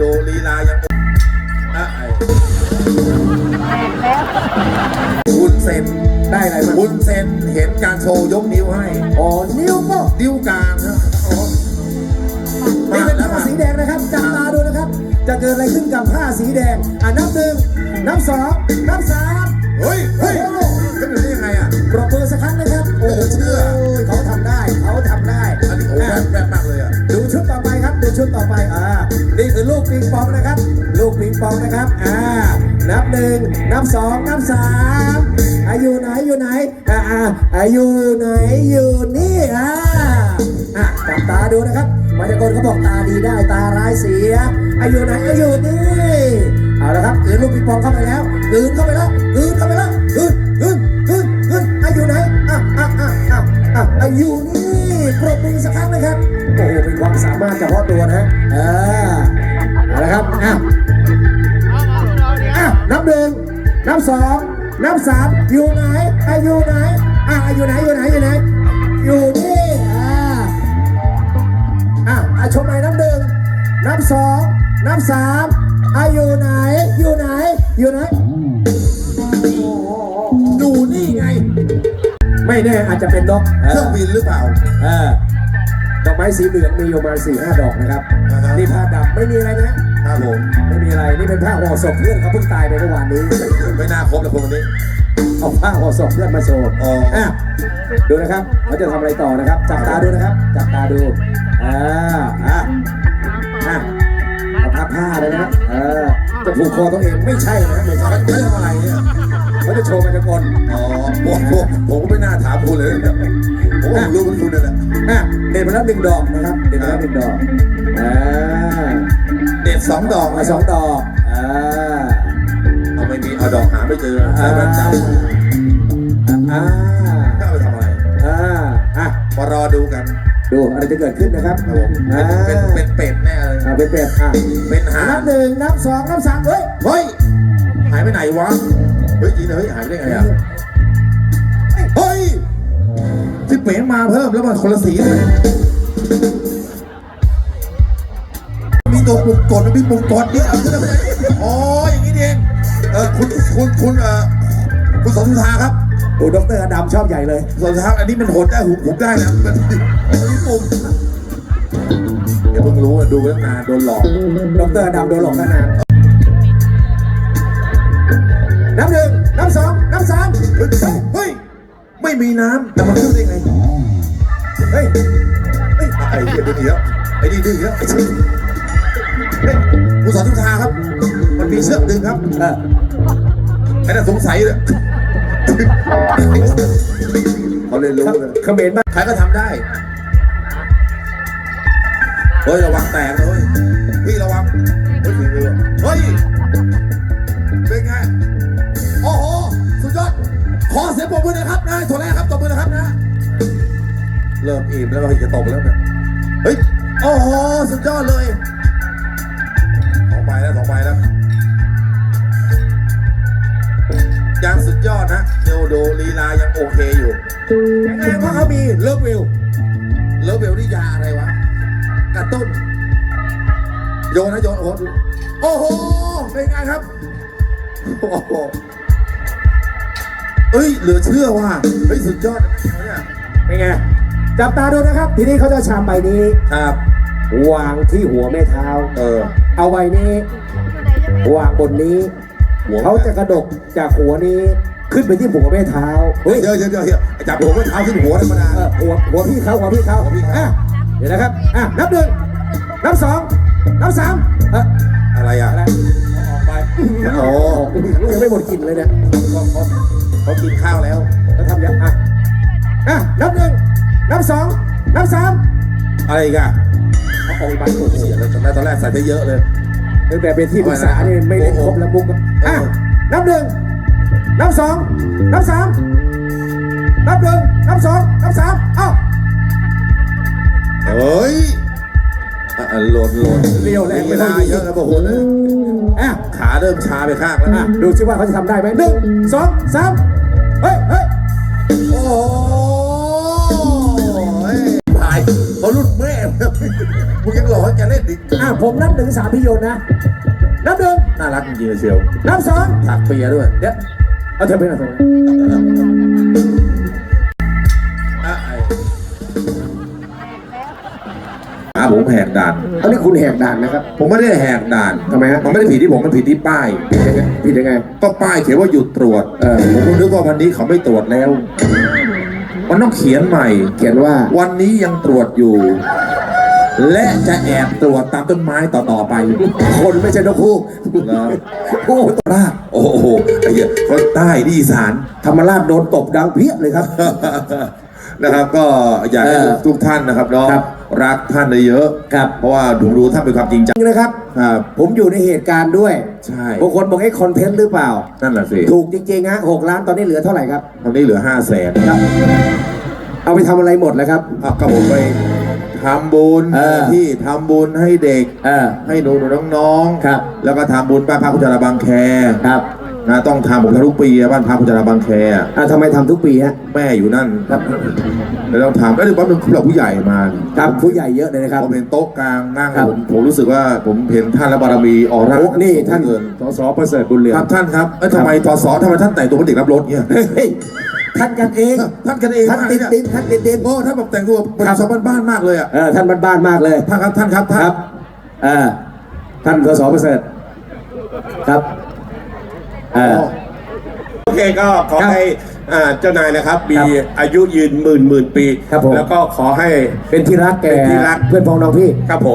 ดูลีลายังอะไอ้บุญเซนได้อะไรมาบุญเซนเห็นการโชว์ยกนิ้วให้ อ๋อ นิ้วโป้งนิ้วกลางนะโอ้นี่เป็นแล้วผ้าสีแดงนะครับจับตาดูนะครับ จะเกิดอะไรขึ้นกับผ้าสีแดง อะนับหนึ่งนับสองนับสามเฮ้ยเฮ้ย อยู่ไหน อ่าอ่าอายุไหนอยู่นี่อ่าอะจับตาดูนะครับมายากลเขาบอกตาดีได้ตาร้ายเสียอายุไหนอายุนี่เอาละครับคืนลูกปิงปองเข้าไปแล้วคืนเข้าไปแล้วคืนเข้าไปแล้วคืนคืนคืนคืนอายุไหนอะอะอะอะอะอายุนี่ปรบมือสักครั้งนะครับโอ้โหเป็นความสามารถเฉพาะตัวนะฮะเออเอาละครับอะอะนับหนึ่งนับสองนับสามอยู่ไหน อะอยู่ไหนอะอยู่ไหนอยู่ไหนอยู่ไหนอยู่นี่อะอะอะชมใหม่นับหนึ่งนับสองนับสามอะอยู่ไหนอยู่ไหนอยู่ไหนดูนี่ไง ไม่แน่อาจจะเป็นนกเครื่องบินหรือเปล่าเออดอกไม้สีเหลืองมีอยู่ประมาณสี่ห้าดอกนะครับอ่าฮะ นี่ผ้าดำไม่มีอะไรนะ ครับผมไม่มีอะไร นี่เป็นผ้าห่อศพเพื่อนเขาเพิ่งตายไปเมื่อวานนี้ ไม่น่าครบเลยคนนี้ เอาผ้าห่อศพเพื่อนมาโชว์อ๋ออะดูนะครับเขาจะทำอะไรต่อนะครับ จับตาดูนะครับ จับตาดูอ่าอะอะเอาผ้าผ้าเลยนะครับเออจะผูกคอตัวเองไม่ใช่นะไม่ใช่เขาจะทำอะไรเนี่ยเขาจะโชว์มันจะกลอ๋อผมผมผมก็ไม่น่าถามคุณเลยเนี่ยผมก็รู้เป็นคุณนั่นแหละอะเด็ดมาแล้วหนึ่งดอกนะครับ เด็ดมาแล้วหนึ่งดอกอ่าเด็ดสองดอกมาสองดอกอ่าเอาไม่มีเอาดอกหาไม่เจออ่าใช้แว่นจับอ่าก็เอาไปทำอะไรอ่าอะมารอดูกันดูอะไรจะเกิดขึ้นนะครับครับผมอ่าเป็นเป็นเป็ดแน่เลยอ่าเป็นเป็ดอะเป็นหานังบหนึ่งนับสองนับสามเฮ้ยเฮ้ยหายไปไหนวะเฮ้ยจริงเหรอเฮ้ยหายไปได้ไงอะเฮ้ยที่เป๋มาเพิ่มแล้วมันคนละสีเลยมีตัวปุ่มกดมีปุ่มกดเนี่ยเอาขึ้นมาอ๋ออย่างนี้นี่เอง เออคุณคุณคุณเออคุณสนทาครับโอ้ดรอดัมชอบใหญ่เลยสนทาอันนี้มันหดได้หุบหุบได้นะมันมีปุ่มเดี๋ยวเพิ่งรู้อะดูไว้ตั้งนานโดนหลอกดรอดัมโดนหลอกตั้งนานนับหนึ่งนับสองนับสามเฮ้ยเฮ้ยไม่มีน้ำแต่มันขึ้นได้ไงเฮ้ยเฮ้ยไอ้เหี้ยดื้อเยอะไอ้นี่ดื้อเยอะไอ้ชิเฮ้ย ผู้สอนทุกทางครับ มันมีเชือกดึงครับเออไอ้นั่นสงสัยเลยเขาเลยรู้เลยเขมรบ้างใครก็ทำได้ เฮ้ย ระวังแตกนะเลยพี่ระวัง เฮ้ยฝีมือเฮ้ย เป็นไง โอ้โห สุดยอด ขอเสียงปรบมือหนะครับนายถั่วแรกครับตบมือนะครับนะ เริ่มอิ่มแล้วเราจะตกแล้วนะ เฮ้ย โอ้โห สุดยอดเลย สองใบแล้วสองใบแล้วยังสุดยอดนะเดโดลีลายังโอเคอยู่แข็งแรงเพราะเขามีเลิฟวิวเลิฟเวลนี่ยาอะไรวะกระตุ้น โยนนะโยนโอ้โหโอ้โหเป็นไงครับโอ้โหเอ้ยเหลือเชื่อว่าเฮ้ยสุดยอดนะเนี่ยเป็นไงจับตาดูนะครับ ทีนี้เขาจะเอาชามใบนี้ครับ วางที่หัวแม่เท้า เออ เอาใบนี้วางบนนี้หัวเขาจะกระดกจากหัวนี้ขึ้นไปที่หัวแม่เท้าเฮ้ยเดี๋ยวเดี๋ยวเดี๋ยวเดี๋ยวจับหัวไม่เท้าขึ้นหัวธรรมดาเออหัวหัวพี่เขาหัวพี่เขาหัวพี่เขาอะเดี๋ยวนะครับอะนับหนึ่งนับสองนับสามเอออะไรอะอะไรเอาออกไปโอ้ยังไม่หมดกลิ่นเลยเนี่ยเขาเขาเขากินข้าวแล้วแล้วทำยังอะอะนับหนึ่งนับสองนับสามอะไรอีกอ่ะเอาออกไปโอ้โหเสียเลยจำได้ตอนแรกใส่ไปเยอะเลย ตั้งแต่เป็นที่ปรึกษานี่ไม่เล่นครบแล้วมุกอะนับหนึ่งนับสองนับสามนับหนึ่งนับสองนับสามเอ้าเฮ้ยอะอะหลดโหลดเรียวแรงเวลาเยอะแล้วโอ้โหนะอะขาเริ่มชาไปข้างแล้วอะดูซิว่าเขาจะทำได้ไหมหนึ่งสองสามเฮ้ยเฮ้ยโอ้โห พายเขารุ่นแม่มึงยังหล่อให้แกเล่นดิริงอะผมนับหนึ่งสามพี่โยนนะ นับหนึ่งๆน่ารักจริงๆเลยเชียวนับสองถักเปียด้วยเดี๋ยวเอาเธอไปหน่อยเถอะอะไอ้อะผมแหกด่าน อันนี้คุณแหกด่านนะครับ ผมไม่ได้แหกด่านทำไมฮะ มันไม่ได้ผิดที่ผม มันผิดที่ป้ายผิดยังไง ก็ป้ายเขียนว่าหยุดตรวจ เออผมก็นึกว่าวันนี้เขาไม่ตรวจแล้ว มันต้องเขียนใหม่ เขียนว่า วันนี้ยังตรวจอยู่ และจะแอบตรวจตามต้นไม้ต่อๆไป คนไม่ใช่นกคู่เหรอโอ้ราชโอ้โหไอ้เหี้ยคนใต้นี่อีสานธรรมราชโดนตบดังเพี้ยเลยครับ นะครับ ก็อยากให้เออทุกท่านนะครับเนาะครับ รักท่านเยอะๆครับ เพราะว่าดูดูท่านเป็นความจริงใจจริงนะครับ ครับ ผมอยู่ในเหตุการณ์ด้วยใช่ บางคนบอกให้คอนเทนต์หรือเปล่า นั่นแหละสิถูกจริงๆฮะหกล้านตอนนี้เหลือเท่าไหร่ครับ ตอนนี้เหลือห้าแสนครับ เอาไปทำอะไรหมดแล้วครับเอาก็ผมไป ทำบุญเออที่ทำบุญให้เด็ก เออ ให้หนูหนูน้องๆครับ แล้วก็ทำบุญบ้านพักคุณจาราบางแคครับนะต้องทำผมทำทุกปีอะบ้านพักคุณจาราบางแคอะอะทำไมทำทุกปีฮะแม่อยู่นั่นครับแล้วต้องทำแล้วเดี๋ยวแป๊บนึงคุณผู้ใหญ่มาครับผู้ใหญ่เยอะเลยนะครับ ผมเห็นโต๊ะกลางนั่งครับ ผมผมรู้สึกว่าผมเห็นท่านและบารมีออร่าโอ้นี่ท่านเกินสสประเสริฐบุญเรืองครับท่านครับเอ้ยทำไมทศทำไมท่านแต่งตัวเป็นเด็กรับรถเนี่ยเฮ้ย ท่านกันเองท่านกันเองท่านติดมากติเนี่ยดท่านติดติดโอ้ท่านแบบแต่งตัวเป็นครับชาวบ้านๆมากเลยอะเออท่านบ้านๆมากเลยท่านครับท่านครับท่านครับเออท่านสสประเสริฐครับเออโอเคก็ขอครับให้อ่าเจ้านายนะครับ มีครับอายุยืนหมื่นหมื่นปีครับผมแล้วก็ขอให้เป็นที่รักแก่เป็นที่รักเพื่อนพ้องน้องพี่ครับผม